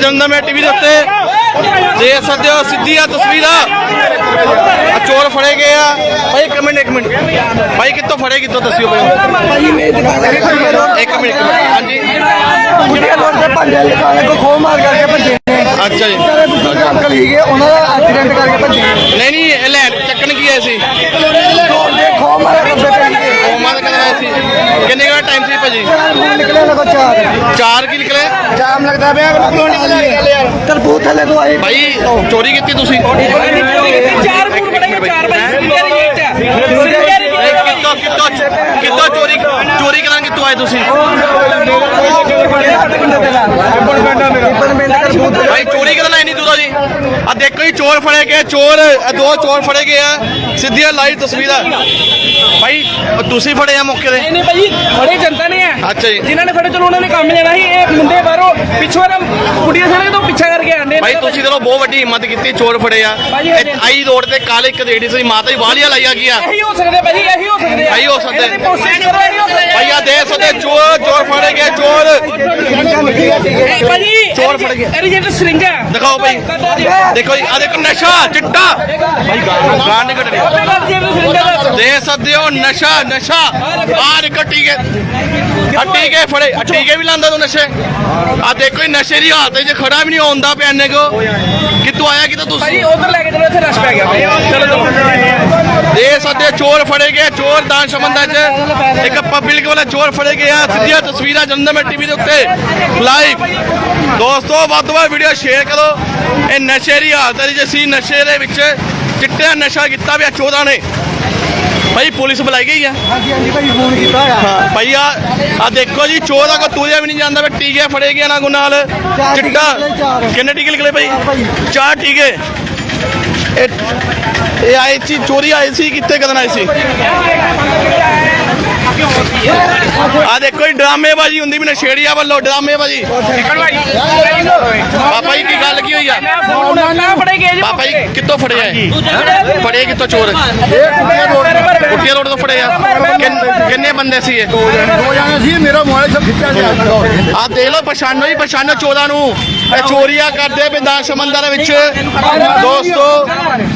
ਜਨਮਦਮੇ TV ਦੇ ਉੱਤੇ। ਦੇਖ ਸਕਦੇ ਹੋ ਸਿੱਧੀਆਂ ਤਸਵੀਰਾਂ। ਆ ਚੋਰ ਫੜੇ ਗਏ ਆ। ਭਾਈ ਇੱਕ ਮਿੰਟ ਇੱਕ ਮਿੰਟ। ਭਾਈ ਕਿੱਥੋਂ ਫੜੇ ਕਿੱਥੋਂ ਦੱਸਿਓ ਭਾਈ? ਇੱਕ ਮਿੰਟ ਇੱਕ ਮਿੰਟ। ਹਾਂਜੀ। ਕੁੜੀਆਂ ਲੋੜ ਦੇ ਭੰਡੇ ਦੁਕਾਨ ਕੋ ਖੋ ਮਾਰ ਕਰਕੇ ਭੱਜੇ ਅੱਛਾ ਜੀ। ਅੰਕਲ ਹੀਗੇ ਉਹਨਾਂ ਦਾ ਐਕਸੀਡੈਂਟ ਕਰਕੇ ਭੱਜੇ ਨਹੀਂ ਨਹੀਂ ਇਹ ਲੈ ਚੱਕਣ ਕੀ ਆਏ ਸੀ? ਖੋ ਮਾਰ ਉਹ ਮਾਰ ਕੇ ਆਏ ਸੀ ਕਿੰਨੇ ਦਾ ਟਾਈਮ ਸੀ ਭਾਜੀ ਨਿਕਲੇ ਲਗੋ ਚਾਰ ਚਾਰ ਕੀ ਨਿਕਲੇ ਜਾਮ ਲੱਗਦਾ ਪਿਆ ਕਿਉਂ ਨਿਕਲੇ ਤਰਬੂਜ ਥੱਲੇ ਤੋਂ ਆਏ ਭਾਈ ਚੋਰੀ ਕੀਤੀ ਤੁਸੀਂ ਚਾਰ ਫੁੱਟ ਬੜੇ ਚਾਰ ਚੋਰੀ ਚੋਰੀ ਕਰਨ ਕਿੱਥੋਂ ਆਏ ਤੁਸੀਂ ਭਾਈ ਚੋਰੀ ਕਰਨ ਨਹੀਂ ਦੂਦਾ ਜੀ ਆ ਦੇਖੋ ਜੀ ਚੋਰ ਫੜੇ ਗਏ ਚੋਰ ਦੋ ਚੋਰ ਫੜੇ ਗਏ ਆ ਸਿੱਧੀਆਂ ਲਾਈਵ ਤਸਵੀਰਾਂ ਭਾਈ ਤੁਸੀਂ ਫੜੇ ਆ ਮੌਕੇ ਤੇ? ਨਹੀਂ ਭਾਈ ਬੜੇ ਜਨਤਾ ਨੇ ਆ। ਅੱਛਾ ਜੀ। ਜਿਨ੍ਹਾਂ ਨੇ ਫੜੇ ਚਲੋ ਉਹਨਾਂ ਨੇ ਕੰਮ ਲੈਣਾ ਸੀ। ਇਹ ਮੁੰਡੇ ਬਾਹਰੋਂ ਪਿੱਛੋਂ ਨਾ ਕੁੜੀਆਂ ਸਾਰੇ ਤੋਂ ਪਿੱਛਾ ਕਰਕੇ ਆਂਦੇ ਭਾਈ ਤੁਸੀਂ ਚਲੋ ਬਹੁਤ ਵੱਡੀ ਹਿੰਮਤ ਕੀਤੀ ਚੋਰ ਫੜੇ ਆ। ਆਈ ਰੋਡ ਤੇ ਕਾਲੇ ਇੱਕ ਰੇੜੀ ਸੀ ਮਾਤਾ ਜੀ ਵਾਲੀਆ ਲਾਈਆ ਗਿਆ ਇਹੀ ਹੋ ਸਕਦੇ ਭਾਜੀ ਇਹੀ ਹੋ ਸਕਦੇ ਆ। ਇਹੀ ਹੋ ਸਕਦੇ। ਇਹਨਾਂ ਦੀ ਹੋ ਭਾਈ ਆ ਦੇਖ ਸਕਦੇ ਚੋਰ ਚੋਰ ਫੜੇ ਗਏ ਚੋਰ। ਭਾਜੀ ਚੋਰ ਫੜ ਗਏ। ਇਹਦੀ ਜਿਹੜੀ ਸਰਿੰਜਾ ਦਿਖਾਓ ਭਾਈ। ਦੇਖੋ ਜੀ ਆ ਦੇਖੋ ਨਸ਼ਾ ਚਿੱਟਾ। ਭਾਈ ਗਾਣ ਨਹੀਂ ਕੱਢਣੀ ਦੇ। ਸਕਦੇ ਹੋ ਨਸ਼ਾ ਨਸ਼ਾ। ਆ ਦੇਖੋ ਟੀਕੇ ਆ ਟੀਕੇ ਫੜੇ ਆ ਟੀਕੇ ਵੀ ਲਾਂਦਾ ਤੂੰ ਨਸ਼ੇ। ਆ ਦੇਖੋ ਇਹ ਨਸ਼ੇ ਦੀ ਹਾਲਤ 'ਚ ਖੜਾ ਵੀ ਨਹੀਂ ਆਉਂਦਾ ਪਿਆ ਇੰਨੇ ਕੋ ਕਿੱਥੋਂ ਆਇਆ ਕਿਤੋਂ ਤੁਸੀਂ? ਉਧਰ ਲੈ ਕੇ ਚਲੋ ਇੱਥੇ ਰਸ਼ ਪੈ ਗਿਆ ਚਲੋ ਦੇ ਸਕਦੇ ਚੋਰ ਫੜੇ ਗਏ ਚੋਰ ਦਾਨ ਸੰਬੰਧਾਂ 'ਚ। ਇੱਕ ਪਬਲਿਕ ਵਾਲਾ ਚੋਰ ਫੜੇ ਗਏ ਆ ਸਿੱਧੀਆਂ ਤਸਵੀਰਾਂ ਜਨਮ ਟੀਵੀ ਦੇ ਉੱਤੇ। ਲਾਈਵ ਦੋਸਤੋ ਵੱਧ ਤੋਂ ਵੱਧ ਵੀਡੀਓ ਸ਼ੇਅਰ ਕਰੋ। ਇਹ ਨਸ਼ੇ ਦੀ ਹਾਲਤ ਹੈ ਜੇ ਸੀ ਨਸ਼ੇ ਦੇ ਵਿੱਚ ਚਿੱਟਿਆ ਨਸ਼ਾ ਕੀਤਾ ਵੀ ਚੋਰਾਂ ਨੇ ਭਾਈ ਪੁਲਿਸ ਬੁਲਾਈ ਗਈ ਆ। ਹਾਂਜੀ ਹਾਂਜੀ ਭਾਈ ਫੋਨ ਕੀਤਾ ਹੋਇਆ। ਹਾਂ ਭਾਈ ਆ ਆ ਦੇਖੋ ਜੀ ਚੋਰ ਦਾ ਕੋ ਤੂਰਿਆ ਵੀ ਨਹੀਂ ਜਾਂਦਾ ਵੀ ਟੀਕੇ ਫੜੇ ਗਏ ਨਾ ਕੋ ਨਾਲ। ਟੀਕੇ ਚਿੱਟਾ ਨਿਕਲੇ, ਚਾਰ। ਕਿੰਨੇ ਟੀਕੇ ਨਿਕਲੇ ਭਾਈ? ਭਾਈ। ਚਾਰ ਟੀਕੇ। ਇਹ ਇਹ ਆਏ ਸੀ ਚੋਰੀ ਆਏ ਸੀ ਕਿੱਥੇ ਕਦਨ ਆਏ ਸੀ? ਆ ਦੇਖੋ ਜੀ ਡਰਾਮੇਬਾਜ਼ੀ ਹੁੰਦੀ ਵੀ ਨਸ਼ੇੜੀਆਂ ਵੱਲੋਂ ਡਰਾਮੇਬਾਜ਼ੀ। ਪਾਪਾ ਜੀ ਕੀ ਗੱਲ ਕੀ ਹੋਈ ਆ? ਜੀ ਪਾਪਾ ਜੀ ਕਿੱਥੋਂ ਫੜਿਆ ਇਹ? ਫੜੇ ਕਿੱਥੋਂ ਚੋਰ? ਕੁੱਟੀਆਂ ਰੋਡ ਤੋਂ ਫੜੇ ਆ ਕਿੰਨ- ਬੰਦੇ ਸੀ ਇਹ? ਦੋ ਜਾਣੇ ਸੀ ਮੇਰਾ ਮੋਬਾਈਲ ਸਭ ਖਿੱਚਿਆ ਗਿਆ ਆ ਦੇਖ ਲਓ ਪਛਾਣੋ ਹੀ ਪਛਾਣੋ ਚੋਰਾਂ ਨੂੰ। ਇਹ ਚੋਰੀਆਂ ਕਰਦੇ ਬਿੰਦਾਸ ਸਮੰਦਰ ਦੇ ਵਿੱਚ। ਦੋਸਤੋ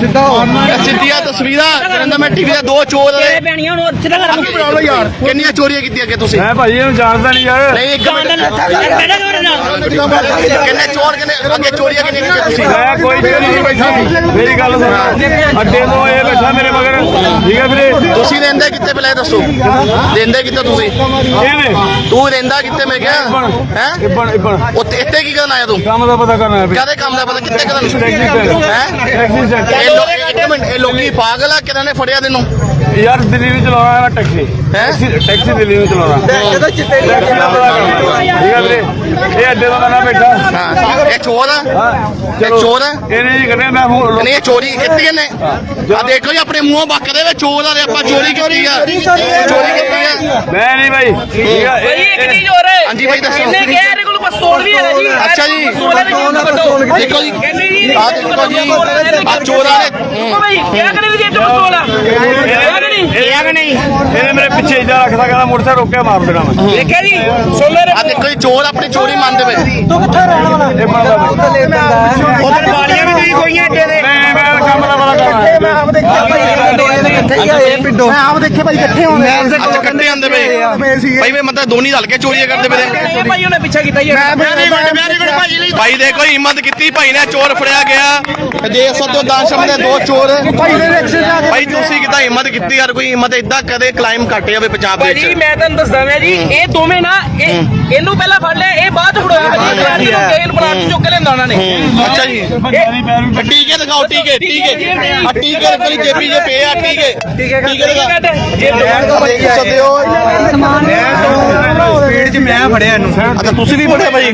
ਸਿੱਧਾ ਹੋ ਇਹ ਸਿੱਧੀਆਂ ਤਸਵੀਰਾਂ ਜਨੰਦਾ ਮੈਂ ਟੀਵੀ ਦੇ ਦੋ ਚੋਰ ਨੇ। ਪੈਣੀਆਂ ਨੂੰ ਸਿੱਧਾ ਕਰ ਬਣਾ ਲਓ ਯਾਰ ਕਿੰਨੀਆਂ ਚੋਰੀਆਂ ਕੀਤੀਆਂ ਅੱਗੇ ਤੁਸੀਂ? ਮੈਂ ਭਾਈ ਇਹਨੂੰ ਜਾਣਦਾ ਨਹੀਂ ਯਾਰ। ਨਹੀਂ ਇੱਕ ਮਿੰਟ। ਕਿੰਨੇ ਚੋਰ ਕਿੰਨੇ ਅੱਗੇ ਚੋਰੀਆਂ ਕਿੰਨੀਆਂ ਕੀਤੀਆਂ ਤੁਸੀਂ? ਮੈਂ ਕੋਈ ਵੀ ਨਹੀਂ ਬੈਠਾ ਸੀ। ਮੇਰੀ ਗੱਲ ਸੁਣ। ਅੱਡੇ ਤੋਂ ਇਹ ਬੈਠਾ ਮੇਰੇ ਮਗਰ। ਠੀਕ ਹੈ ਵੀਰੇ? ਤੁਸੀਂ ਰਹਿੰਦੇ ਕਿੱਥੇ ਪਹਿਲਾਂ ਦੱਸੋ? ਰਹਿੰਦੇ ਕਿੱਥੇ ਤੁਸੀਂ? ਕਿਵੇਂ? ਤੂੰ ਰਹਿੰਦਾ ਕਿੱਥੇ? ਮੈਂ ਕਿਹਾ ਹੈ? ਇਬਣ ਇਬਣ। ਉੱਥੇ ਇੱਥੇ ਕੀ ਕਰਨ ਆਇਆ ਤੂੰ? ਕੰਮ ਦਾ ਪਤਾ ਕਰਨਾ ਹੈ ਵੀ ਕਾਹਦੇ ਕੰਮ ਦਾ ਪਤਾ? ਕਿੱਥੇ ਸਟੈਂਡ ਹੈ? ਇੱਕ ਮਿੰਟ ਇਹ ਲੋਕੀ ਪਾਗਲ ਆ ਕਿਹਨਾਂ ਨੇ ਫੜਿਆ ਤੈਨੂੰ? ਯਾਰ ਦਿੱਲੀ ਨੂੰ ਚਲਾਉਣਾ ਹੈ ਟੈਕਸੀ। ਹੈਂ? ਟੈਕਸੀ ਟੈਕਸੀ ਦਿੱਲੀ ਨੂੰ ਚਲਾਉਣਾ। ਚਿੱਟੇ ਦਾ ਠੀਕ ਹੈ ਵੀਰੇ? ਇਹ ਅੱਡੇ ਤੋਂ ਮੈਂ ਬੈਠਾ। ਹਾਂ। ਇਹ ਚੋਰ ਆ? ਹਾਂ। ਇਹ ਚੋਰ ਆ? ਇਹ ਨਹੀਂ ਕਰਨੇ ਮੈਂ ਫੋਨ ਨਹੀਂ ਇਹ ਚੋਰੀ ਕੀਤੀ ਇਹਨੇ। ਆ ਦੇਖੋ ਜੀ ਆਪਣੇ ਮੂੰਹੋਂ ਬੱਕਦੇ ਵੇ ਚੋਰ ਆ ਤੇ ਆਪਾਂ ਚੋਰੀ ਕੀਤੀ ਆ। ਚੋਰੀ ਕੀਤੀ ਆ। ਮੈਂ ਨਹੀਂ ਭਾਈ ਠੀਕ ਇਹ- ਚੀਜ਼ ਹੋਰ। ਹੈ ਹਾਂਜੀ ਭਾਈ ਦੱਸੋ। ਇਹਨੇ ਕਿਹਾ ਪਿਸਤੌਲ ਵੀ ਹੈਗਾ ਜੀ। ਅੱਛਾ ਜੀ। ਜੀ। ਦੇਖੋ ਜੀ। ਜੀ ਆ ਦੇਖੋ ਜੀ। ਆ ਚੋਰਾਂ ਨੇ। ਉਹ ਭਾਈ ਕਿਆ ਕਰੇ ਜੀ ਇਹ ਪਿਸਤੌਲ ਆ? ਕਰੀ ਕਿਆ ਕਿ ਨਹੀਂ? ਇਹਨੇ ਮੇਰੇ ਪਿੱਛੇ ਇਦਾਂ ਰੱਖਦਾ ਕਹਿੰਦਾ ਮੋਟਰਸਾਈਕਲ ਰੋਕਿਆ ਮਾਰ ਦੇਣਾ ਮੈਂ। ਦੇਖਿਆ ਜੀ? ਸੁਣ ਲੈ ਆ ਦੇਖੋ ਜੀ ਚੋਰ ਆਪਣੀ ਚੋਰੀ ਮੰਨਦੇ ਵੇ ਤੂੰ ਕਿੱਥੇ ਰਹਿਣ ਵਾਲਾ? ਇਹ ਬਣਦਾ ਪੈਂਦਾ ਉਧਰ ਵਾਲੀਆਂ ਵੀ ਨਹੀਂ ਹੋਈਆਂ ਅੱਡੇ ਦੇ। ਮੈਂ ਮੈਂ ਕੰਮ ਦਾ ਪਤਾ ਕਰਨਾ ਮੈਂ ਆਪ ਦੇਖਿਆ। ਇਕੱਠੇ ਹੀ ਆਏ ਪਿੰਡੋਂ। ਮੈਂ ਆਪ ਦੇਖਿਆ ਭਾਈ ਇਕੱਠੇ ਹੋਣੇ ਅੱਛਾ ਕੱਟੇ ਆਂਦੇ ਵੇ ਭਾਈ ਵੇ ਮਤਲਬ ਦੋਨੀ ਰਲ ਕੇ ਚੋਰੀਆਂ ਕਰਦੇ ਵੇ ਇਹ ਭਾਈ ਉਹਨੇ ਪਿੱਛਾ ਕੀਤਾ ਜੀ। ਵੈਰੀ ਗੁੱਡ ਵੈਰੀ ਗੁੱਡ ਭਾਈ। ਲਈ ਭਾਈ ਦੇਖੋ ਹਿੰਮਤ ਕੀਤੀ ਭਾਈ ਨੇ ਚੋਰ ਫੜਿਆ ਗਿਆ। ਦੇ ਸਕਦੇ ਹੋ ਦਾਨ ਸ਼ਮ ਦੇ ਦੋ ਚੋਰ। ਭਾਈ ਦੇ ਰਿਕਸ਼ੇ ਜਾ ਕੇ ਭਾਈ ਤੁਸੀਂ ਕਿਦਾਂ ਹਿੰਮਤ ਕੀਤੀ ਯਾਰ ਕੋਈ ਹਿੰਮਤ ਇਦਾਂ ਕਦੇ ਕਲਾਈਮ ਘਟ ਜਾਵੇ ਪੰਜਾਬ ਦੇ ਵਿੱਚ? ਮੈਂ ਤੁਹਾਨੂੰ ਦੱਸਦਾ ਮੈਂ ਜੀ ਇਹ ਦੋਵੇਂ ਨਾ ਇਹ ਇਹਨੂੰ ਪਹਿਲਾਂ ਫੜ ਲਿਆ ਇਹ ਬਾਅਦ ਫੜੋਇਆ ਨੂੰ ਗੇਲ ਪਲਾਟ ਚ ਚੁੱਕ ਕੇ ਲੈਂਦਾ ਉਹਨਾਂ ਨੇ। ਅੱਛਾ ਜੀ। ਟੀਕੇ ਦਿਖਾਓ ਟੀਕੇ ਟੀਕੇ। ਟੀਕੇ ਦੇ ਕੋਲ ਜੇਬੀ ਜੇ ਪਏ ਆ ਟੀਕੇ। ਟੀਕੇ ਦਿਖਾ ਜੇ ਦੇਖ ਸਕਦੇ ਹੋ। ਸਪੀਡ 'ਚ ਮੈਂ ਫੜਿਆ ਇਹਨੂੰ। ਅੱਛਾ ਤੁਸੀਂ ਵੀ ਪੜਿਆ ਭਾਈ?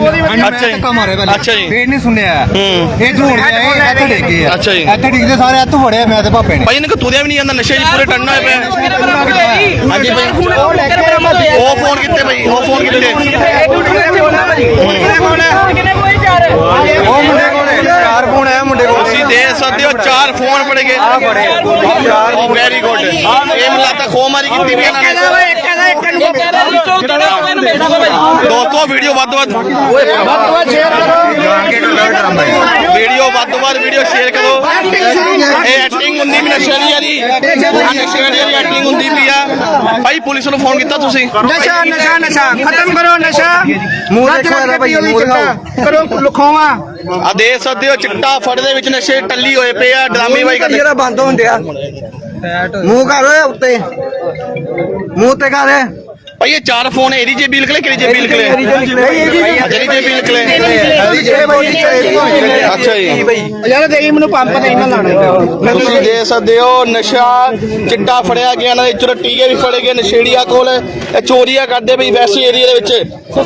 ਅੱਛਾ ਜੀ। ਧੱਕਾ ਮਾਰਿਆ ਪਹਿਲਾਂ। ਅੱਛਾ ਜੀ। ਫੇਰ ਨਹੀਂ ਸੁਣਿਆ। ਹੂੰ। ਇਹ ਝੂਠ ਗਿਆ ਇਹ ਇੱਥੇ ਡਿੱਗੇ ਆ। ਅੱਛਾ ਜੀ। ਇੱਥੇ ਡਿੱਗਦੇ ਸਾਰੇ ਇੱਥੋਂ ਫੜਿਆ ਮੈਂ ਤੇ ਭਾਪੇ ਨੇ। ਭਾਈ ਇਹਨਾਂ ਕੋ ਤੁਰਿਆ ਵੀ ਨਹੀਂ ਜਾਂਦਾ ਨਸ਼ੇ 'ਚ ਪੂਰੇ ਟੰਨਾ ਹੋਏ ਪਏ। ਹਾਂਜੀ ਭਾਈ। ਉਹ ਹੋਇਆ ਫੋਨ ਕਿੱਥੇ ਭਾਈ? ਉਹ ਫੋਨ ਕਿੱਥੇ? ਉਹ ਮੁੰਡੇ ਕੋਲ ਚਾਰ ਫੋਨ ਆਇਆ ਮੁੰਡੇ ਕੋਲ। ਤੁਸੀਂ ਦੇਖ ਸਕਦੇ ਹੋ ਚਾਰ ਫੋਨ ਫੜੇ ਗਏ। ਆ ਫੜੇ ਇਹ ਮਿਲਾਤਾ ਖੋ ਮਾਰੀ ਕੀਤੀ ਵੀ ਇਹਨਾਂ ਨੇ ਦੋਸਤੋ ਵੀਡੀਓ ਵੱਧ ਵੱਧ। ਵੱਧ ਤੋਂ ਵੱਧ ਸ਼ੇਅਰ ਕਰੋ। ਵੀਡੀਓ ਸ਼ੇਅਰ ਕਰੋ। ਇਹ ਐਕਟਿੰਗ ਹੁੰਦੀ ਵੀ ਨਸ਼ੇੜੀ ਦੀ ਆ ਨਸ਼ੇੜੀ ਦੀ ਐਕਟਿੰਗ ਹੁੰਦੀ ਵੀ ਆ। ਭਾਈ ਪੁਲਿਸ ਨੂੰ ਫੋਨ ਕੀਤਾ ਤੁਸੀਂ? ਨਸ਼ਾ ਨਸ਼ਾ ਨਸ਼ਾ। ਖਤਮ ਕਰੋ ਨਸ਼ਾ। ਮੂੰਹ ਦੇਖੋ ਭਾਈ ਮੂੰਹ ਦਿਖਾਓ। ਕਰੋ ਲਖੋਵਾ ਆ ਦੇ ਸਕਦੇ ਹੋ ਚਿੱਟਾ ਫੜ ਦੇ ਵਿੱਚ ਨਸ਼ੇ ਟੱਲੀ ਹੋਏ ਪਏ ਆ ਡਰਾਮੇ ਬਾਈ ਕਰਦੇ। ਜਿਹੜਾ ਬੰਦ ਹੋਣ ਡਿਆ। ਮੂੰਹ ਕਰ ਓਏ ਉੱਤੇ। ਮੂੰਹ ਤੇ ਕਰ। ਭਾਈ ਇਹ ਚਾਰ ਫੋਨ ਇਹਦੀ ਜੇਬੀ ਨਿਕਲੇ ਕਿਹੜੀ ਜੇਬੀ ਨਿਕਲੇ? ਜਿਹੜੀ ਜੇਬੀ ਨਿਕਲੇ। ਅੱਛਾ ਜੀ। ਯਾਰ ਦੇਈ ਮੈਨੂੰ ਪੰਪ ਤੇ ਇਹਨਾਂ ਲਾਣਾ ਤੁਸੀਂ ਦੇ ਸਕਦੇ ਹੋ ਨਸ਼ਾ ਚਿੱਟਾ ਫੜਿਆ ਗਿਆ ਨਾ ਇੱਧਰ ਟੀਕੇ ਵੀ ਫੜੇ ਗਏ ਨਸ਼ੇੜੀਆਂ ਕੋਲ। ਇਹ ਚੋਰੀਆਂ ਕਰਦੇ ਬਈ ਵੈਸੀ ਏਰੀਆ ਦੇ ਵਿੱਚ।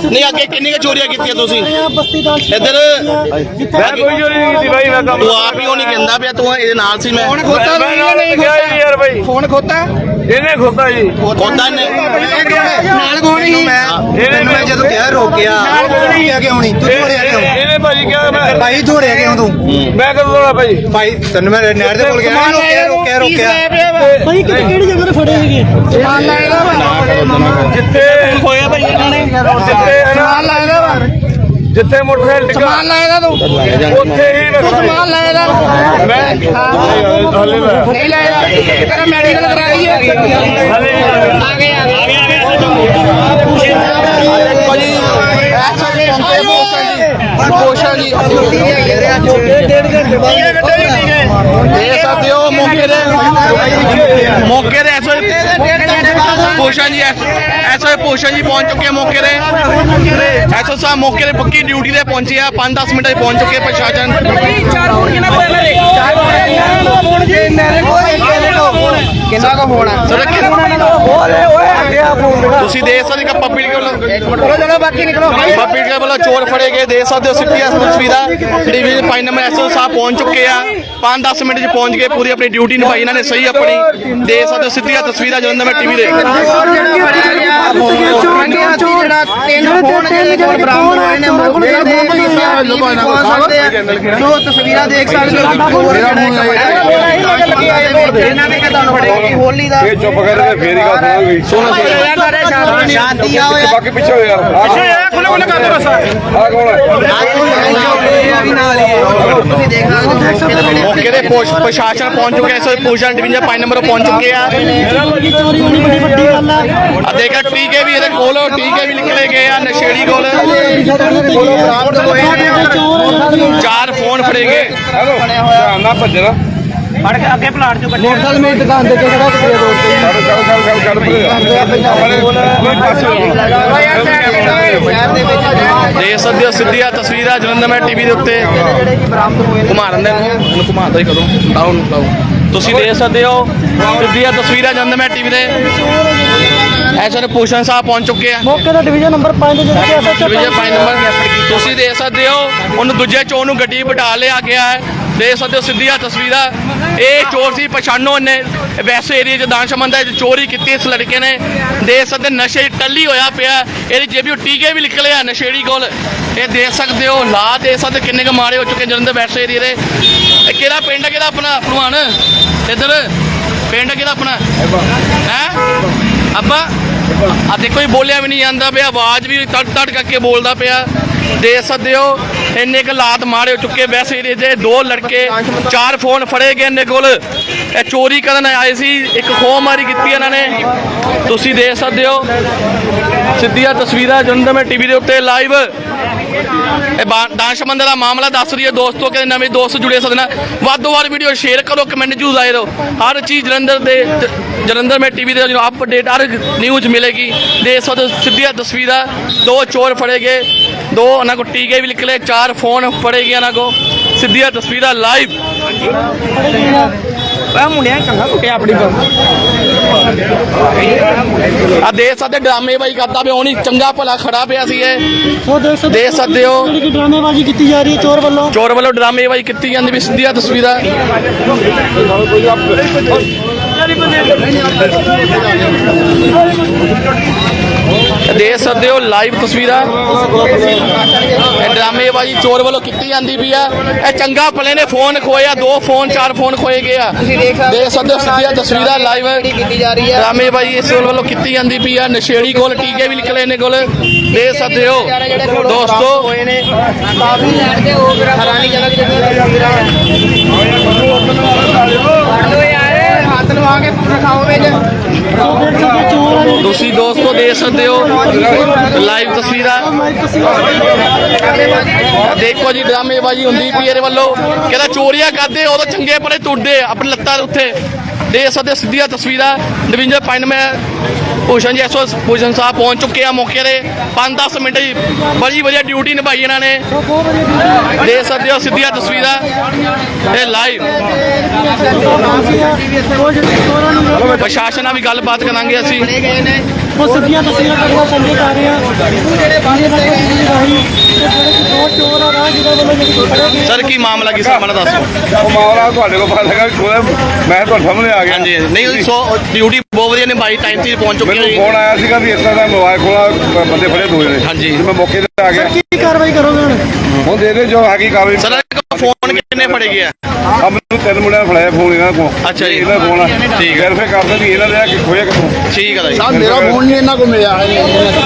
ਨਹੀਂ ਅੱਗੇ ਕਿੰਨੀ ਕੁ ਚੋਰੀਆਂ ਕੀਤੀਆਂ ਤੁਸੀਂ? ਇੱਧਰ ਮੈਂ ਕੋਈ ਚੋਰੀ ਨਹੀਂ ਕੀਤੀ ਬਾਈ ਮੈਂ ਕੰਮ ਤੂੰ ਆਪ ਹੀ ਉਹ ਨਹੀਂ ਕਹਿੰਦਾ ਪਿਆ ਤੂੰ ਇਹਦੇ ਨਾਲ ਸੀ ਮੈਂ। ਖੋਤਾ ਮੈਂ ਨਾਲ ਨਹੀਂ ਗਿਆ ਜੀ ਯਾਰ ਬਾਈ। ਫੋਨ ਖੋਤਾ? ਇਹਨੇ ਖੋਤਾ ਜੀ। ਕੋਦਾ ਨੇ ਨਾਲ ਕੋਣ ਸੀ? ਇਹਨੇ ਮੈਂ ਜਦੋਂ ਕਿਹਾ ਰੋਕਿਆ ਕਿਹਾ ਕਿਉਂ ਨਹੀਂ? ਤੂੰ ਝੋੜਿਆ ਕਿਉਂ ਇਹਨੇ ਭਾਜੀ ਕਿਹਾ ਮੈਂ ਭਾਈ ਝੋੜਿਆ ਕਿਉਂ ਤੂੰ? ਮੈਂ ਕਦੋਂ ਦੋੜਾ ਭਾਈ ਭਾਈ ਤੈਨੂੰ ਮੈਂ ਨਹਿਰ ਦੇ ਕੋਲ ਗਿਆ ਰੋਕਿਆ ਰੋਕਿਆ ਰੋਕਿਆ। ਭਾਈ ਕਿਹੜੀ ਕਿਹੜੀ ਜਗ੍ਹਾ ਤੇ ਫੜੇ ਸੀਗੇ? ਸਮਾਨ ਲਾਏਗਾ ਜਿੱਥੇ ਹੋਇਆ ਭਾਈ ਇਹਨਾਂ ਨੇ। ਜਿੱਥੇ ਸਮਾਨ ਲਾਏਗਾ ਜਿੱਥੇ ਮੋਟਰਸਾਈਕਲ ਡਿੱਗਾ ਸਮਾਨ ਲਾਏਗਾ ਤੂੰ ਉੱਥੇ ਹੀ ਤੂੰ ਸਮਾਨ ਲਾਏਗਾ ਮੈਂ ਹਲੇ ਮੈਂ ਨਹੀਂ ਲਾਏਗਾ ਤੇਰਾ ਮੈਡੀਕਲ ਕਰਾਈ ਹੈ ਹਲੇ ਆ ਗਏ। ਐਸਾ ਜੀ ਕੋਸ਼ਾ ਜੀ ਦੇ ਸਕਦੇ ਹੋ ਮੌਕੇ ਦੇ ਮੌਕੇ ਦੇ ਐਸੋ ਪੋਸ਼ਾ ਜੀ ਐਸੋ ਪੋਸ਼ਾ ਜੀ ਪਹੁੰਚ ਚੁੱਕੇ ਮੌਕੇ ਦੇ ਐਸੋ ਸਾਹਿਬ ਮੌਕੇ ਦੇ ਪੱਕੀ ਡਿਊਟੀ ਤੇ ਪਹੁੰਚੇ ਆ 5-10 ਮਿੰਟ 'ਚ ਪਹੁੰਚ ਚੁੱਕੇ ਪ੍ਰਸ਼ਾਸਨ ਚਾਰ ਫੋਨ ਕਿਹਨਾਂ ਕੋਲ ਇਹਨਾਂ ਦੇ ਕਿੰਨਾ ਕੋ ਫੋਨ ਆ ਸਰ ਕਿ- ਓਏ ਓਏ ਫੋਨ ਤੁਸੀਂ ਦੇ ਸਕਦੇ ਕਿ ਪੱਪੀ ਕੇ ਵੱਲੋਂ ਚਲੋ ਚਲੋ ਬਾਕੀ ਨਿਕਲੋ ਪੱਪੀ ਕੇ ਵੱਲੋਂ ਚੋਰ ਫੜੇ ਗਏ ਦੇ ਸਕਦੇ ਹੋ ਸਿੱਧੀਆਂ ਤਸਵੀਰਾਂ ਡਿਵੀਜ਼ਨ 5 ਨੰਬਰ ਐਸਓ ਸਾਹਿਬ ਪਹੁੰਚ ਚੁੱਕੇ ਆ 5-10 ਮਿੰਟ 'ਚ ਪਹੁੰਚ ਗਏ ਪੂਰੀ ਆਪਣੀ ਡਿਊਟੀ ਨਿਭਾਈ ਇਹਨਾਂ ਨੇ ਸਹੀ ਆਪਣੀ ਦੇ ਸਕਦੇ ਹੋ ਸਿੱਧੀਆਂ ਤਸਵੀਰਾਂ ਜਲੰਧਰ ਮੈਂ ਟੀਵੀ ਦੇ ਜਿਹੜਾ ਤਿੰਨ ਫੋਨ ਜਿਹੜੇ ਕੋਲ ਬਰਾਮਦ ਹੋਏ ਨੇ ਮੌਕੇ ਦੇ ਪਹੁੰਚ ਸਕਦੇ ਆ ਜੋ ਤਸਵੀਰਾਂ ਦੇਖ ਸਕਦੇ ਹੋ ਇਹਨਾਂ ਨੇ ਕਿਦਾਂ ਫੜੇਗੀ ਹੋਲੀ ਦਾ। ਇਹ ਚੁੱਪ ਕਰਕੇ ਫੇਰ ਹੀ ਗੱਲ ਸੁਣਾਂਗੇ ਸ਼ਾਂਤੀ ਆ ਓਏ ਬਾਕੀ ਪਿੱਛੇ ਹੋ ਯਾਰ। ਪਿੱਛੇ ਆ ਖੁੱਲੇ ਖੁੱਲੇ ਕਰ ਦੋ ਬਸ ਆ ਕੌਣ ਹੈ? ਵੀ ਨਾਲ ਹੀ? ਤੁਸੀਂ ਦੇਖ ਸਕਦੇ ਹੋ? ਮੌਕੇ ਦੇ ਪੁਸ਼- ਪ੍ਰਸ਼ਾਸਨ ਪਹੁੰਚ ਚੁੱਕਿਆ ਇਸ ਪੋਜੀਸ਼ਨ ਡਿਵੀਜ਼ਨ 5 ਨੰਬਰ ਪਹੁੰਚ ਚੁੱਕੇ ਆ। ਚੋਰੀ ਹੋਣੀ ਬੜੀ ਵੱਡੀ ਗੱਲ ਆ ਆ ਦੇਖਿਆ ਟੀਕੇ ਵੀ ਇਹਦੇ ਕੋਲ ਟੀਕੇ ਵੀ ਨਿਕਲੇ ਗਏ ਆ ਨਸ਼ੇੜੀ ਕੋਲ। ਚਾਰ ਫੋਨ ਫੜੇ ਗਏ। ਹੈਲੋ ਧਿਆਨ ਨਾਲ ਭੱਜਣਾ। ਮੋਟਰਸਾਈਕਲ ਮੇਰੀ ਦੁਕਾਨ ਤੇ ਕਿਹੜਾ ਕਿਤੇ ਰੋਡ ਤੇ ਚੱਲ ਚੱਲ ਚੱਲ ਚੱਲ ਚੱਲ ਪਰੇ ਕੋਈ ਪਾਸੇ ਹੋ ਦੇ ਸਕਦੇ ਹੋ ਸਿੱਧੀਆਂ ਤਸਵੀਰਾਂ ਜਲੰਧਰ ਮੈਂ ਟੀਵੀ ਦੇ ਉੱਤੇ। ਘੁਮਾ ਲੈਂਦੇ ਨੂੰ। ਇਹਨੂੰ ਘੁਮਾ ਦੋ ਹੀ ਕਦੋਂ। ਡਾਊਨ ਡਾਊਨ ਤੁਸੀਂ ਦੇ ਸਕਦੇ ਹੋ ਸਿੱਧੀਆਂ ਤਸਵੀਰਾਂ ਜਲੰਧਰ ਮੈਂ ਟੀਵੀ ਦੇ। ਐਸੇ ਨੇ ਪੂਸ਼ਨ ਸਾਹਿਬ ਪਹੁੰਚ ਚੁੱਕੇ ਆ। ਮੌਕੇ ਦਾ ਡਿਵੀਜ਼ਨ ਨੰਬਰ 5 ਦੇ ਵਿੱਚ ਐਸਐਚਓ ਡਿਵੀਜ਼ਨ 5 ਨੰਬਰ ਤੁਸੀਂ ਦੇ ਸਕਦੇ ਹੋ ਉਹਨੂੰ ਦੂਜੇ ਚੋਰ ਨੂੰ ਗੱਡੀ ਬਿਠਾ ਲਿਆ ਗਿਆ ਹੈ। ਦੇ ਸਕਦੇ ਹੋ ਸਿੱਧੀਆਂ ਤਸਵੀਰਾਂ। ਇਹ ਚੋਰ ਸੀ, ਪਛਾਣੋ ਨੇ ਵੈਸੇ ਏਰੀਆ ਚ ਦਾਨਸ਼ਮੰਦ ਹੈ ਚੋਰੀ ਕੀਤੀ ਇਸ ਲੜਕੇ ਨੇ। ਦੇ ਸਕਦੇ ਨਸ਼ੇ ਟੱਲੀ ਹੋਇਆ ਪਿਆ। ਇਹਦੀ ਜੇਬੀ ਟੀਕੇ ਵੀ ਨਿਕਲੇ ਆ ਨਸ਼ੇੜੀ ਕੋਲ। ਇਹ ਦੇਖ ਸਕਦੇ ਹੋ, ਲਾ ਦੇ ਸਕਦੇ ਕਿੰਨੇ ਕ ਮਾਰੇ ਹੋ ਚੁੱਕੇ ਜਲੰਧਰ ਵੈਸੇ ਏਰੀਆ ਦੇ ਇਹ ਕਿਹੜਾ ਪਿੰਡ ਆ, ਕਿਹੜਾ ਆਪਣਾ ਭਲਵਾਨ ਇੱਧਰ। ਪਿੰਡ ਕਿਹੜਾ ਆਪਣਾ? ਹੈ? ਅੱਬਾ? ਆ ਦੇਖੋ, ਇਹ ਬੋਲਿਆ ਵੀ ਨਹੀਂ ਜਾਂਦਾ ਪਿਆ, ਆਵਾਜ਼ ਵੀ ਤੜ ਤੜ ਕਰਕੇ ਬੋਲਦਾ ਪਿਆ। ਦੇ ਸਕਦੇ ਹੋ। ਇੰਨੇ ਕੁ ਲਾਤ ਮਾੜੇ ਹੋ ਚੁੱਕੇ। ਵੈਸੇ ਇਹਦੇ ਦੇ ਦੋ ਲੜਕੇ, ਚਾਰ ਫੋਨ ਫੜੇ ਗਏ ਇਹਨੇ ਕੋਲ। ਇਹ ਚੋਰੀ ਕਰਨ ਆਏ ਸੀ। ਇੱਕ ਖੋਹ ਮਾਰੀ ਕੀਤੀ ਇਹਨਾਂ ਨੇ। ਤੁਸੀਂ ਦੇਖ ਸਕਦੇ ਹੋ। ਸਿੱਧੀਆਂ ਤਸਵੀਰਾਂ ਜਲੰਧਰ ਮੈਂ ਟੀਵੀ ਦੇ ਉੱਤੇ ਲਾਈਵ। ਇਹ ਬਾ- ਦਾਨਸ਼ਮੰਦ ਦਾ ਮਾਮਲਾ ਦੱਸ ਰਹੀ ਹੈ ਦੋਸਤੋ ਕਿ ਨਵੇਂ ਦੋਸਤ ਜੁੜੇ ਸਕਦੇ ਨੇ ਵੱਧ ਤੋਂ ਵੱਧ ਵੀਡੀਓ ਸ਼ੇਅਰ ਕਰੋ ਕਮੈਂਟ ਜੂ ਆਏ ਰਹੋ। ਹਰ ਚੀਜ਼ ਜਲੰਧਰ ਦੇ ਜਲੰਧਰ ਮੈਂ ਟੀਵੀ ਦੇ ਅਪਡੇਟ ਹਰ ਨਿਊਜ਼ ਮਿਲੇਗੀ। ਦੇ ਸਕਦੇ ਸਿੱਧੀਆਂ ਤਸਵੀਰਾਂ ਦੋ ਚੋਰ ਫੜੇ ਗਏ। ਦੋ ਉਹਨਾਂ ਕੋ ਟੀਕੇ ਵੀ ਨਿਕਲੇ ਚਾਰ ਫੋਨ ਫੜੇ ਗਏ ਉਹਨਾਂ ਕੋ ਸਿੱਧੀਆਂ ਤਸਵੀਰਾਂ ਲਾਈਵ ਆ ਮੁੰਡਿਆਂ ਕੰਗਾ ਕੁੱਟਿਆ ਆਪਣੀ ਆ ਦੇ ਸਕਦੇ ਡਰਾਮੇ ਬਾਈ ਕਰਦਾ ਪਿਆ ਉਹ ਨਹੀਂ ਚੰਗਾ ਭਲਾ ਖੜਾ ਪਿਆ ਸੀ ਇਹ। ਉਹ ਦੇਖ ਸਕਦੇ ਦੇ ਸਕਦੇ ਹੋ। ਜਿਹੜੀ ਡਰਾਮੇਬਾਜ਼ੀ ਕੀਤੀ ਜਾ ਰਹੀ ਹੈ ਚੋਰ ਵੱਲੋਂ। ਚੋਰ ਵੱਲੋਂ ਡਰਾਮੇ ਬਾਈ ਕੀਤੀ ਜਾਂਦੀ ਵੀ ਸਿੱਧੀਆਂ ਤਸਵੀਰਾਂ। ਦੇ ਸਕਦੇ ਹੋ ਲਾਈਵ ਤਸਵੀਰਾਂ। ਇਹ ਡਰਾਮੇਬਾਜ਼ੀ ਚੋਰ ਵੱਲੋਂ ਕੀਤੀ ਜਾਂਦੀ ਪਈ ਆ। ਇਹ ਚੰਗਾ ਭਲੇ ਨੇ ਫੋਨ ਖੋਇਆ ਦੋ ਫੋਨ ਚਾਰ ਫੋਨ ਖੋਏ ਗਏ ਆ। ਦੇ ਸਕਦੇ ਹੋ ਸਿੱਧੀਆਂ ਤਸਵੀਰਾਂ ਲਾਈਵ। ਕੀਤੀ ਜਾ ਰਹੀ ਆ। ਡਰਾਮੇਬਾਜ਼ੀ ਇਸ ਵੱਲੋਂ ਕੀਤੀ ਜਾਂਦੀ ਪਈ ਆ। ਨਸ਼ੇੜੀ ਕੋਲ ਟੀਕੇ ਵੀ ਨਿਕਲੇ ਨੇ ਕੋਲ। ਦੇ ਸਕਦੇ ਹੋ ਦੋਸਤੋ। ਕਾਫੀ ਲੈਣ ਦੇ ਉਹ ਹਰਾਨੀ ਜਗ੍ਹਾ ਦੀ ਆ ਲੋ ਯਾਰ ਤੁਸੀਂ ਦੋਸਤੋ ਦੇਖ ਸਕਦੇ ਹੋ ਲਾਈਵ ਤਸਵੀਰਾਂ। ਦੇਖੋ ਜੀ, ਡਰਾਮੇਬਾਜ਼ੀ ਹੁੰਦੀ ਪਈ ਇਹਦੇ ਵੱਲੋਂ। ਕਹਿੰਦਾ ਚੋਰੀਆਂ ਕਰਦੇ ਉਦੋਂ ਚੰਗੇ ਪਰੇ ਤੁਰਦੇ ਆਪਣੀ ਲੱਤਾਂ ਦੇ ਉੱਤੇ। ਦੇਖ ਸਕਦੇ ਹੋ ਸਿੱਧੀਆਂ ਤਸਵੀਰਾਂ। ਡਿਵੀਜ਼ਨ ਪੁਆਇੰਟ ਮੈਂ ਭੂਸ਼ਣ ਜੀ ਐਸਓ ਭੂਸ਼ਣ ਸਾਹਿਬ ਪਹੁੰਚ ਚੁੱਕੇ ਆ ਮੌਕੇ ਤੇ। 5-10 ਮਿੰਟ ਜੀ ਬੜੀ ਵਧੀਆ ਡਿਊਟੀ ਨਿਭਾਈ ਇਹਨਾਂ ਨੇ। ਦੇਖ ਸਕਦੇ ਹੋ ਸਿੱਧੀਆਂ ਤਸਵੀਰਾਂ। ਇਹ ਲਾਈਵ ਪ੍ਰਸ਼ਾਸਨ ਨਾਲ ਵੀ ਗੱਲਬਾਤ ਕਰਾਂਗੇ ਅਸੀਂ। ਉਹ ਸਿੱਧੀਆਂ ਤਸਵੀਰਾਂ ਕੱਢਣਾ ਸੰਦੇ ਕਰ ਰਹੇ ਆ ਜਿਹੜੇ ਬਾਹਰ ਦਾ ਰਾਹੀ ਤੇ ਜਿਹੜੇ ਕਿ ਦੋ ਚੋਰ ਆ ਰਾਹ ਜਿਹਦੇ ਵੱਲੋਂ ਜਿਹੜੀ ਫੜੇ ਗਏ ਸਰ ਕੀ ਮਾਮਲਾ ਕੀ ਸਾਹਮਣੇ ਦੱਸੋ ਉਹ ਮਾਮਲਾ ਤੁਹਾਡੇ ਕੋਲ ਪਤਾ ਲੱਗਾ ਕਿ ਮੈਂ ਤੁਹਾਡੇ ਸਾਹਮਣੇ ਆ ਗਿਆ। ਹਾਂਜੀ ਨਹੀਂ ਸੋ ਡਿਊਟੀ ਬਹੁਤ ਵਧੀਆ ਨਿਭਾਈ ਟਾਈਮ ਤੇ ਪਹੁੰਚ ਚੁੱਕੇ ਹੋ ਮੈਨੂੰ ਫੋਨ ਆਇਆ ਸੀਗਾ ਵੀ ਇਸ ਤਰ੍ਹਾਂ ਦਾ ਮੋਬਾਈਲ ਖੋਲਾ ਬੰਦੇ ਫੜੇ ਦੋਏ ਨੇ ਹਾਂਜੀ। ਮੈਂ ਮੌਕੇ ਤੇ ਆ ਗਿਆ। ਕੀ ਕਾਰਵਾਈ ਕਰੋਗੇ ਹੁਣ? ਹੁਣ ਦੇ ਦੇ ਜੋ ਹੈਗੀ ਕਾਰਵਾਈ। ਸਰ ਫੋਨ ਕਿੰਨੇ ਫੜੇ ਗਿਆ ਆ? ਮੈਨੂੰ ਤਿੰਨ ਮੁੰਡਿਆਂ ਨੇ ਫੜਾਇਆ ਫੋਨ ਇਹਨਾਂ ਕੋਲ। ਅੱਛਾ ਜੀ। ਇਹਨਾਂ ਦਾ ਫੋਨ ਆ। ਠੀਕ ਹੈ। ਵੈਰੀਫਾਈ ਕਰਦੇ ਵੀ ਇਹਨਾਂ ਦਾ ਕਿ ਖੋਇਆ ਕਿੱਥੋਂ? ਠੀਕ ਹੈ ਜੀ। ਸਾਹਿਬ ਮੇਰਾ ਫੋਨ ਨਹੀਂ ਇਹਨਾਂ ਕੋਲ ਮਿਲਿਆ।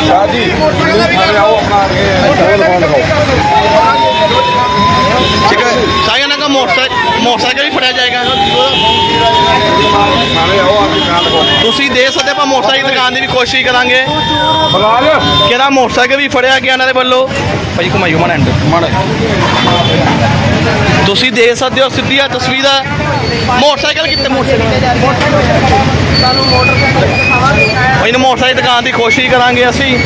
ਸ਼ਾਹ ਜੀ। ਤੁਸੀਂ ਆਓ ਆਪਣਾ ਆ ਕੇ ਫੋਨ ਲਗਾਓ ਠੀਕ ਹੈ। ਸਾਇਆ ਨਾ ਕਾ ਮੋਟਰਸਾਈਕਲ ਮੋਟਰਸਾਈਕਲ ਵੀ ਫੜਿਆ ਜਾਏਗਾ। ਥਾਣੇ ਆਓ ਆ ਕੇ ਕਾਂ ਲਗਾਓ ਤੁਸੀਂ ਦੇ ਸਕਦੇ ਆਪਾਂ ਮੋਟਰਸਾਈਕਲ ਦੁਕਾਨ ਦੀ ਵੀ ਕੋਸ਼ਿਸ਼ ਕਰਾਂਗੇ। ਬੁਲਾ ਲਿਓ ਕਿਹੜਾ ਮੋਟਰਸਾਈਕਲ ਵੀ ਫੜਿਆ ਗਿਆ ਇਹਨਾਂ ਦੇ ਵੱਲੋਂ? ਭਾਈ ਘੁਮਾਈਓ ਮਨ ਐਂਡ ਤੁਸੀਂ ਦੇ ਸਕਦੇ ਹੋ ਸਿੱਧੀਆਂ ਤਸਵੀਰਾਂ ਮੋਟਰਸਾਈਕਲ ਕਿੱਥੇ ਮੋਟਰਸਾਈਕਲ। ਭਾਈ ਨੂੰ ਮੋਟਰਸਾਈਕਲ ਦੁਕਾਨ ਦੀ ਕੋਸ਼ਿਸ਼ ਕਰਾਂਗੇ ਅਸੀਂ।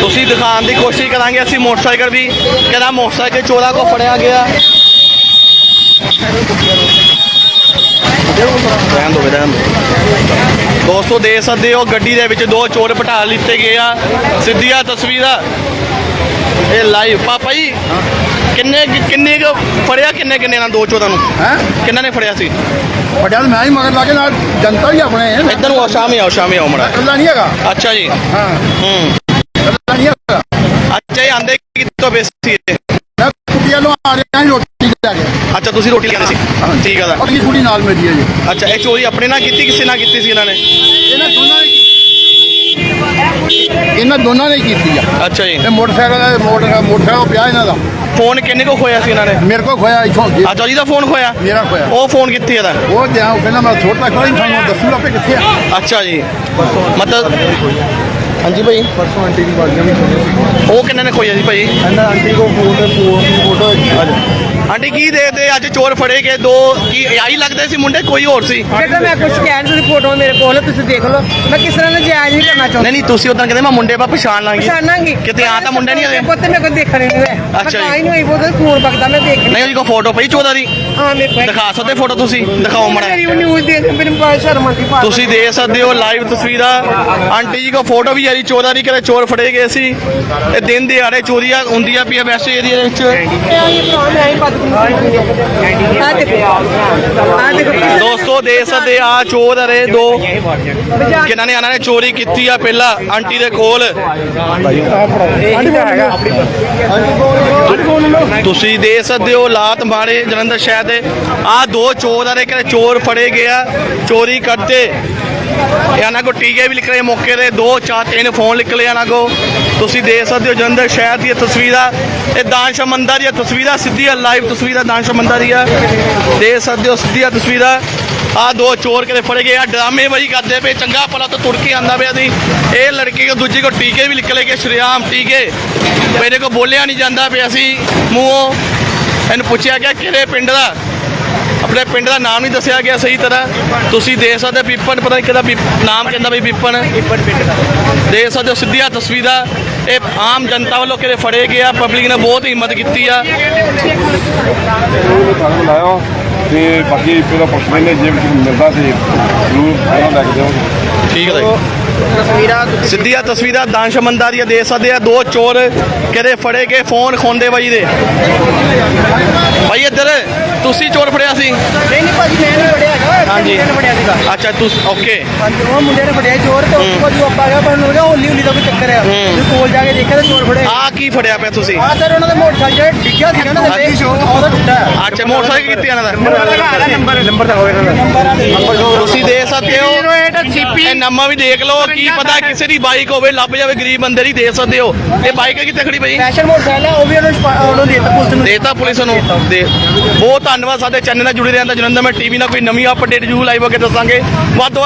ਤੁਸੀਂ ਦਿਖਾਉਣ ਦੀ ਕੋਸ਼ਿਸ਼ ਕਰਾਂਗੇ ਅਸੀਂ ਮੋਟਰਸਾਈਕਲ ਵੀ। ਕਿਹੜਾ ਮੋਟਰਸਾਈਕਲ ਚੋਰਾ ਕੋ ਫੜਿਆ ਗਿਆ। ਰਹਿਣ ਦੋ ਰਹਿਣ ਦੋ। ਦੋਸਤੋ ਦੇ ਸਕਦੇ ਹੋ ਗੱਡੀ ਦੇ ਵਿੱਚ ਦੋ ਚੋਰ ਪਟਾ ਲਿੱਤੇ ਗਏ ਆ। ਸਿੱਧੀਆਂ ਤਸਵੀਰਾਂ। ਇਹ ਲਾਈਵ ਪਾਪਾ ਜੀ ਕਿੰਨੇ ਕਿੰਨੇ ਕੁ ਫੜਿਆ ਕਿੰਨੇ ਕਿੰਨੇ ਨਾਲ ਦੋ ਚੋਰਾਂ ਨੂੰ? ਹੈ? ਕਿੰਨਾਂ ਨੇ ਫੜਿਆ ਸੀ? ਵੱਡਿਆਂ ਨੂੰ ਮੈਂ ਹੀ ਮਗਰ ਲਾ ਕੇ ਨਾਲ ਜਨਤਾ ਹੀ ਆਪਣੇ ਹੈ ਇੱਧਰ ਨੂੰ ਆਓ ਸ਼ਾਮੇ ਆਓ ਸ਼ਾਮੇ ਆਓ ਮੜਾ। ਇਕੱਲਾ ਨਹੀਂ ਹੈਗਾ। ਅੱਛਾ ਜੀ। ਹਾਂ। ਹੂੰ। ਇਕੱਲਾ ਨਹੀਂ ਹੈਗਾ। ਅੱਛਾ ਇਹ ਆਂਦੇ ਕਿੱਥੋਂ ਬੇਸੀ ਹੈ ਮੈਂ ਕੁੜੀ ਵੱਲੋਂ ਆ ਰਿਹਾ ਸੀ ਰੋਟੀ ਲੈ ਕੇ। ਅੱਛਾ ਤੁਸੀਂ ਰੋਟੀ ਲੈਣੀ ਸੀ। ਠੀਕ ਆ ਦਾ ਉਹਦੀ ਕੁੜੀ ਨਾਲ ਮੇਰੀ ਹੈ ਜੀ। ਅੱਛਾ ਇਹ ਚੋਰੀ ਆਪਣੇ ਨਾਲ ਕੀਤੀ ਕਿਸੇ ਨਾਲ ਕੀਤੀ ਸੀ ਇਹਨਾਂ ਨੇ? ਇਹਨਾਂ ਦੋਨਾਂ ਨੇ ਇਹਨਾਂ ਦੋਨਾਂ ਨੇ ਕੀਤੀ ਆ। ਅੱਛਾ ਜੀ। ਇਹ ਮੋਟਰਸਾਈਕਲ ਦਾ ਮੋਟਰ ਮੋਟਰਸਾਈਕਲ ਪਿਆ ਇਹਨਾਂ ਦਾ। ਫੋਨ ਕਿੰਨੇ ਕੋ ਖੋਇਆ ਸੀ ਇਹਨਾਂ ਨੇ? ਮੇਰੇ ਕੋਲ ਖੋਇਆ ਇੱਥੋਂ ਜੀ। ਅੱਛਾ ਜੀ ਦਾ ਫੋਨ ਖੋਇਆ? ਮੇਰਾ ਖੋਇਆ। ਉਹ ਫੋਨ ਕਿੱਥੇ ਇਹਦਾ? ਉਹ ਤੇ ਉਹ ਕਹਿੰਦਾ ਮੈਂ ਛੋਟਾ ਖੋਇਆ ਨਹੀਂ ਸਾਨੂੰ ਦੱਸੂਗਾ ਆਪੇ ਕਿੱਥੇ ਆ। ਅੱਛਾ ਜੀ। ਮਤਲਬ ਹਾਂਜੀ ਭਾਈ। ਪਰਸੋਂ ਆਂਟੀ ਦੀ ਵਾਲੀਆਂ ਵੀ ਖੋਲੀਆਂ ਸੀ। ਉਹ ਕਿੰਨੇ ਨੇ ਖੋਇਆ ਸੀ ਭਾਈ? ਇਹਨਾਂ ਆਂਟੀ ਕੋ ਫੋਨ ਤੇ ਫੋਟੋ ਆਂਟੀ ਕੀ ਦੇਖਦੇ ਅੱਜ ਚੋਰ ਫੜੇ ਗਏ ਦੋ ਕੀ ਆਈ ਲੱਗਦੇ ਸੀ ਮੁੰਡੇ? ਕੋਈ ਹੋਰ ਸੀ? ਬੇਟਾ ਮੈਂ ਕੁਝ ਕਹਿ ਨਹੀਂ ਸਕਦੀ ਫੋਟੋ ਮੇਰੇ ਕੋਲ ਤੁਸੀਂ ਦੇਖ ਲਓ। ਮੈਂ ਕਿਸ ਤਰ੍ਹਾਂ ਦਾ ਜਾਇਜ਼ ਨਹੀਂ ਕਰਨਾ ਚਾਹੁੰਦੀ? ਨਹੀਂ ਨਹੀਂ ਤੁਸੀਂ ਉਦੋਂ ਕਹਿੰਦੇ ਮੈਂ ਮੁੰਡੇ ਬਾ ਪਛਾਣ ਲਾਂਗੀ। ਪਛਾਣਾਂਗੀ। ਕਿਤੇ ਆ ਤਾਂ ਮੁੰਡੇ ਨਹੀਂ ਆਏ? ਪੁੱਤ ਮੇਰੇ ਕੋਲ ਦੇਖਣ ਨਹੀਂ ਅੱਛਾ ਜੀ। ਨਹੀਂ ਹੋਈ ਬਹੁਤ ਖੂਨ ਬਗਦਾ ਮੈਂ ਦੇਖ ਨਹੀਂ ਉਹਦੀ ਕੋਈ ਫੋਟੋ ਪਈ ਚੋਦਾ ਦੀ? ਹਾਂ ਮੇਰੇ ਕੋਲ ਦਿਖਾ ਸਕਦੇ ਫੋਟੋ ਤੁਸੀਂ? ਦਿਖਾਓ ਮੜਾ ਮੇਰੀ ਨਿਊਜ਼ ਦੇਖ ਮੈਨੂੰ ਬੜਾ ਸ਼ਰਮ ਆਉਂਦੀ ਪਾ ਤੁਸੀਂ ਦੇਖ ਸਕਦੇ ਹੋ ਲਾਈਵ ਤਸਵੀਰਾਂ ਆਂਟੀ ਜੀ ਕੋ ਫੋਟੋ ਵੀ ਆਈ ਚੋਦਾ ਦੀ ਕਿਤੇ ਚੋਰ ਫੜੇ ਗਏ ਸੀ। ਇਹ ਦਿਨ ਦਿਹਾੜੇ ਚੋਰੀਆਂ ਹੁੰਦੀਆਂ ਪਈਆਂ ਵੈਸੇ ਏਰੀਆ ਦੇ ਵਿੱਚ ਦੋਸਤੋ ਦੇਖ ਸਕਦੇ ਆ ਚੋਰ ਅਰੇ ਦੋ। ਕਿਹਨਾਂ ਨੇ ਇਹਨਾਂ ਨੇ? ਚੋਰੀ ਕੀਤੀ ਆ ਪਹਿਲਾਂ ਆਂਟੀ ਦੇ ਕੋਲ। ਤੁਸੀਂ ਦੇਖ ਸਕਦੇ ਹੋ ਲਾਤ ਮਾਰੇ ਜਲੰਧਰ ਸ਼ਹਿਰ ਦੇ ਆ ਦੋ ਚੋਰ ਅਰੇ ਕਿਹੜੇ ਚੋਰ ਫੜੇ ਗਿਆ, ਚੋਰੀ ਕਰਦੇ ਇਹਨਾਂ ਕੋ ਟੀਕੇ ਵੀ ਨਿਕਲੇ ਮੌਕੇ ਤੇ, ਦੋ, ਚਾਰ, ਤਿੰਨ ਫੋਨ ਨਿਕਲੇ ਇਹਨਾਂ ਕੋ ਤੁਸੀਂ ਦੇਖ ਸਕਦੇ ਹੋ ਜਲੰਧਰ ਸ਼ਹਿਰ ਦੀਆਂ ਤਸਵੀਰਾਂ। ਇਹ ਦਾਨਸ਼ ਮੰਦਰ ਦੀਆਂ ਤਸਵੀਰਾਂ, ਸਿੱਧੀਆਂ ਲਾਈਵ ਤਸਵੀਰਾਂ ਦਾਨਸ਼ ਮੰਦਰ ਦੀਆਂ। ਦੇਖ ਸਕਦੇ ਹੋ ਸਿੱਧੀਆਂ ਤਸਵੀਰਾਂ। ਆ ਦੋ ਚੋਰ ਕਿਤੇ ਫੜੇ ਗਏ ਆ ਡਰਾਮੇ ਵਹੀ ਕਰਦੇ ਪਏ, ਚੰਗਾ ਭਲਾ ਤਾਂ ਤੁਰ ਕੇ ਆਂਦਾ ਪਿਆ ਸੀ। ਇਹ ਲੜਕੀ ਕੋ ਦੂਜੀ ਕੋ ਟੀਕੇ ਵੀ ਨਿਕਲੇ ਗਏ, ਸ਼੍ਰੀਆਮ ਟੀਕੇ। ਮੇਰੇ ਕੋ ਬੋਲਿਆ ਨਹੀਂ ਜਾਂਦਾ ਪਿਆ ਸੀ। ਮੂੰਹੋਂ ਇਹਨੂੰ ਪੁੱਛਿਆ ਗਿਆ ਕਿਹੜੇ ਪਿੰਡ ਦਾ? ਆਪਣੇ ਪਿੰਡ ਦਾ ਨਾਮ ਨਹੀਂ ਦੱਸਿਆ ਗਿਆ ਸਹੀ ਤਰ੍ਹਾਂ। ਤੁਸੀਂ ਦੇਖ ਸਕਦੇ ਹੋ ਪਿੱਪਨ ਪਤਾ ਨਹੀਂ ਕਿਹਦਾ ਨਾਮ ਕਹਿੰਦਾ ਬਈ ਪਿੱਪਨ ਪਿੱਪਨ ਪਿੰਡ ਦਾ। ਦੇਖ ਸਕਦੇ ਹੋ ਸਿੱਧੀਆਂ ਤਸਵੀਰਾਂ। ਇਹ ਆਮ ਜਨਤਾ ਵੱਲੋਂ ਕਿਤੇ ਫੜੇ ਗਏ ਆ ਪਬਲਿਕ ਨੇ ਬਹੁਤ ਹਿੰਮਤ ਕੀਤੀ ਆ। ਬੁਲਾਇਆ ਤੇ ਬਾਕੀ ਪਹਿਲਾਂ ਪੁੱਛ ਲੈਣੇ ਜੇ ਮਿਲਦਾ ਤੇ ਜ਼ਰੂਰ ਇਹਨਾਂ ਲੈ ਕੇ ਜਾਵਾਂਗੇ ਠੀਕ ਹੈ ਜੀ ਤਸਵੀਰਾਂ ਸਿੱਧੀਆਂ ਤਸਵੀਰਾਂ ਦਾਨਸ਼ਮੰਦਾ ਦੀਆਂ ਦੇ ਸਕਦੇ ਆ। ਦੋ ਚੋਰ ਕਿਹੜੇ ਫੜੇ ਗਏ, ਫੋਨ ਖੋਂਦੇ ਬਾਈ ਦੇ। ਭਾਈ ਇੱਧਰ। ਤੁਸੀਂ ਚੋਰ ਫੜਿਆ ਸੀ? ਨਹੀਂ ਨਹੀਂ ਭਾਜੀ ਮੈਂ ਨਹੀਂ ਫੜਿਆ ਹੈਗਾ। ਹਾਂਜੀ। ਨੇ ਫੜਿਆ ਸੀਗਾ। ਅੱਛਾ ਤੁਸੀਂ ਓਕੇ। ਹਾਂਜੀ ਉਹ ਮੁੰਡੇ ਨੇ ਫੜਿਆ ਚੋਰ ਤੇ ਉਸ ਤੋਂ ਬਾਅਦ ਉਹ ਆਪਾਂ ਗਿਆ ਪਰ ਉਹਨੂੰ ਕਿਹਾ ਹੋਲੀ ਹੋਲੀ ਦਾ ਕੋਈ ਚੱਕਰ ਆ। ਤੇ ਕੋਲ ਜਾ ਕੇ ਦੇਖਿਆ ਤੇ ਚੋਰ ਫੜੇ ਆ ਕੀ ਫੜਿਆ ਪਿਆ ਤੁਸੀਂ? ਆ ਸਰ ਉਹਨਾਂ ਦੇ ਮੋਟਰਸਾਈਕਲ ਜਿਹੜਾ ਡਿੱਗਿਆ ਸੀਗਾ ਨਾ ਥੱਲੇ ਉਹਦਾ ਟੁੱਟਾ ਹੈ। ਅੱਛਾ ਮੋਟਰਸਾਈਕਲ ਕੀਤੀ ਇਹਨਾਂ ਦਾ? Number number. ਤਾਂ ਹੋਵੇ ਨੰਬਰ ਤੁਸੀਂ ਦੇਖ ਸਕਦੇ ਹੋ। ਇਹ ਨੰਬਰ ਵੀ ਦੇਖ ਲਓ ਕੀ ਪਤਾ ਕਿਸੇ ਦੀ ਬਾਈਕ ਹੋਵੇ ਲੱਭ ਜਾਵੇ ਗਰੀਬ ਬੰਦੇ ਦੀ ਦੇਖ ਸਕਦੇ ਹੋ। ਇਹ ਬਾਈਕ ਕਿੱਥੇ ਖੜੀ ਪਈ? ਸਪੈਸ਼ਲ ਮੋਟਰਸਾਈਕਲ ਆ ਉਹ ਵੀ ਉਹਨੂੰ ਉਹਨੂੰ ਦੇ ਦਿੱਤਾ ਪੁਲਿਸ ਨੂੰ। ਦੇਤਾ ਪੁਲਿਸ ਨੂੰ। ਦੇ ਬਹੁਤ ਧੰਨਵਾਦ, ਸਾਡੇ ਚੈਨਲ ਨਾਲ ਜੁੜੇ ਰਹਿਣ ਦਾ ਜਲੰਧਰ ਮੈਂ ਟੀਵੀ ਨਾਲ ਕੋਈ ਨਵੀਂ ਅਪਡੇਟ ਜੂ ਲਾਈਵ ਹੋ ਕੇ ਦੱਸਾਂਗੇ। ਵੱਧ ਤੋਂ ਵੱਧ